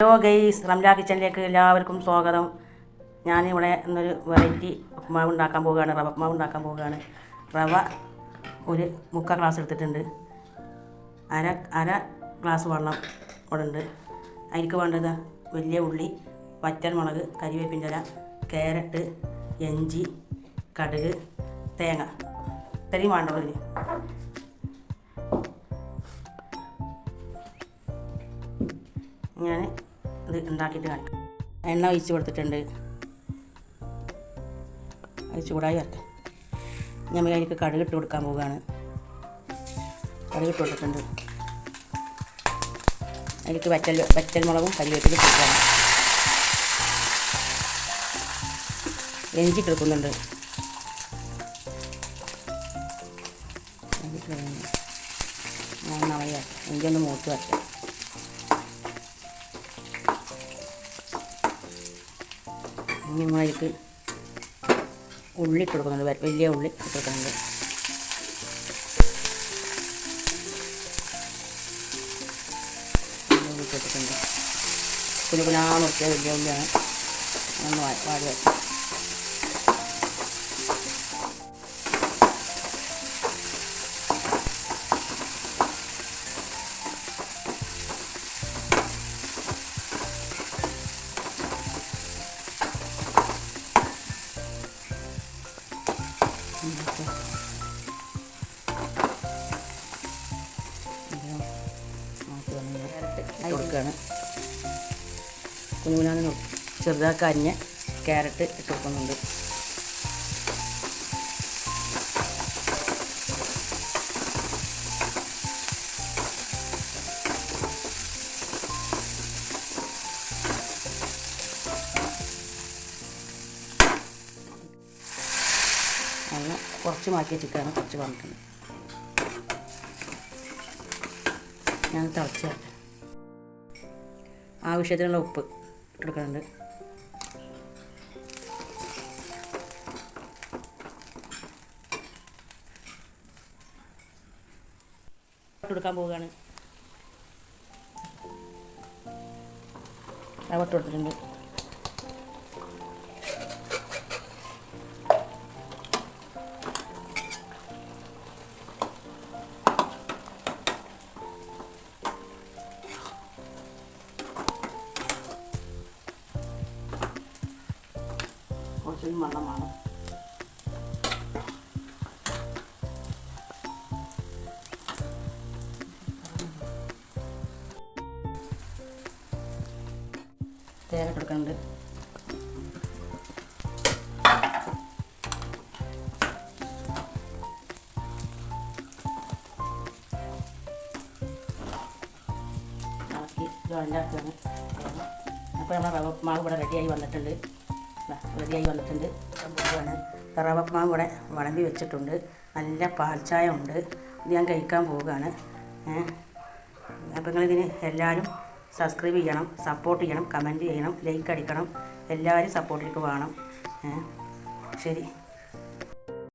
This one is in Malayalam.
ഹലോ ഗെയ്സ് റംല കിച്ചണിലേക്ക് എല്ലാവർക്കും സ്വാഗതം. ഞാനിവിടെ ഇന്നൊരു വെറൈറ്റി ഉപ്പുമാവ് ഉണ്ടാക്കാൻ പോവുകയാണ് റവ ഉപ്പുമാവ് ഉണ്ടാക്കാൻ പോവുകയാണ്. റവ ഒരു മുക്കാൽ ഗ്ലാസ് എടുത്തിട്ടുണ്ട്. അര അര ഗ്ലാസ് വെള്ളം ഇവിടെ ഉണ്ട് അതിലേക്ക് വേണ്ടത് വലിയ ഉള്ളി പച്ചമുളക് കരിവേപ്പിന്റെ ഇല ക്യാരറ്റ് ഇഞ്ചി കടുക് തേങ്ങ. ഇത്രയും വേണ്ടുള്ളൂ ഞാൻ ഇത് ഉണ്ടാക്കിയിട്ട് കാണിക്കാം എണ്ണ ഒഴിച്ച് കൊടുത്തിട്ടുണ്ട്. അത് ചൂടായി വരട്ടെ. ഞാൻ അതിലേക്ക് കടുക് ഇട്ട് കൊടുക്കാൻ പോവുകയാണ്. കടുക് ഇട്ട് കൊടുത്തിട്ടുണ്ട്. അതിലേക്ക് വറ്റൽ വറ്റൽ മുളകും കരിവേപ്പിലും കൊടുക്കണം ഇഞ്ചി എടുക്കുന്നുണ്ട് ഇഞ്ചി ഇട്ട് കൊടുക്കുന്നു. ഞാൻ നളയ ഇഞ്ചി ഒന്ന് മൂത്ത് വരട്ടെ. ഇനി നമ്മളതിലേക്ക് ഉള്ളി ഇട്ട് കൊടുക്കുന്നുണ്ട് വലിയ ഉള്ളി ഇട്ട് കൊടുക്കുന്നുണ്ട് ഉള്ളി ഇട്ട് കൊടുത്തിട്ടുണ്ട് കുഞ്ഞു കുഞ്ഞാന്ന് നോക്കിയ വലിയ ഉള്ളിയാണ്. ഒന്ന് വാടി വെച്ചു കൊടുക്കുകയാണ് കുഞ്ഞുകുഞ്ഞാന്ന് ചെറുതാക്കി അരിഞ്ഞ് ക്യാരറ്റ് ഇട്ട് കൊടുക്കുന്നുണ്ട്. അങ്ങനെ കുറച്ച് മാറ്റി വെച്ചിട്ടാണ് കുറച്ച് വന്നിട്ടുണ്ട്. ഞാൻ തിളച്ച് വരട്ടെ. ആവശ്യത്തിനുള്ള ഉപ്പ് കൊടുക്കുന്നുണ്ട് കൊടുക്കാൻ പോവുകയാണ്. കൊടുത്തിട്ടുണ്ട് കുറച്ച് വെള്ളമാണ് തേര കൊടുക്കുന്നുണ്ട് ഇളക്കി ജോയിന്റാക്കുകയാണ് അപ്പോൾ നമ്മൾ റവ മാവ് ഇവിടെ റെഡിയായി വന്നിട്ടുണ്ട്. റെഡിയായി വന്നിട്ടുണ്ട്. പോവുകയാണ് റവ മാവ് ഇവിടെ വിളമ്പി വെച്ചിട്ടുണ്ട്. നല്ല പാൽച്ചായ ഉണ്ട് ഇത് ഞാൻ കഴിക്കാൻ പോവുകയാണ്. ഏഹ് അപ്പോൾ നിങ്ങളിതിന് എല്ലാവരും സബ്സ്ക്രൈബ് ചെയ്യണം സപ്പോർട്ട് ചെയ്യണം കമന്റ് ചെയ്യണം ലൈക്ക് അടിക്കണം. എല്ലാവരും സപ്പോർട്ടിലേക്ക് വേണം ശരി.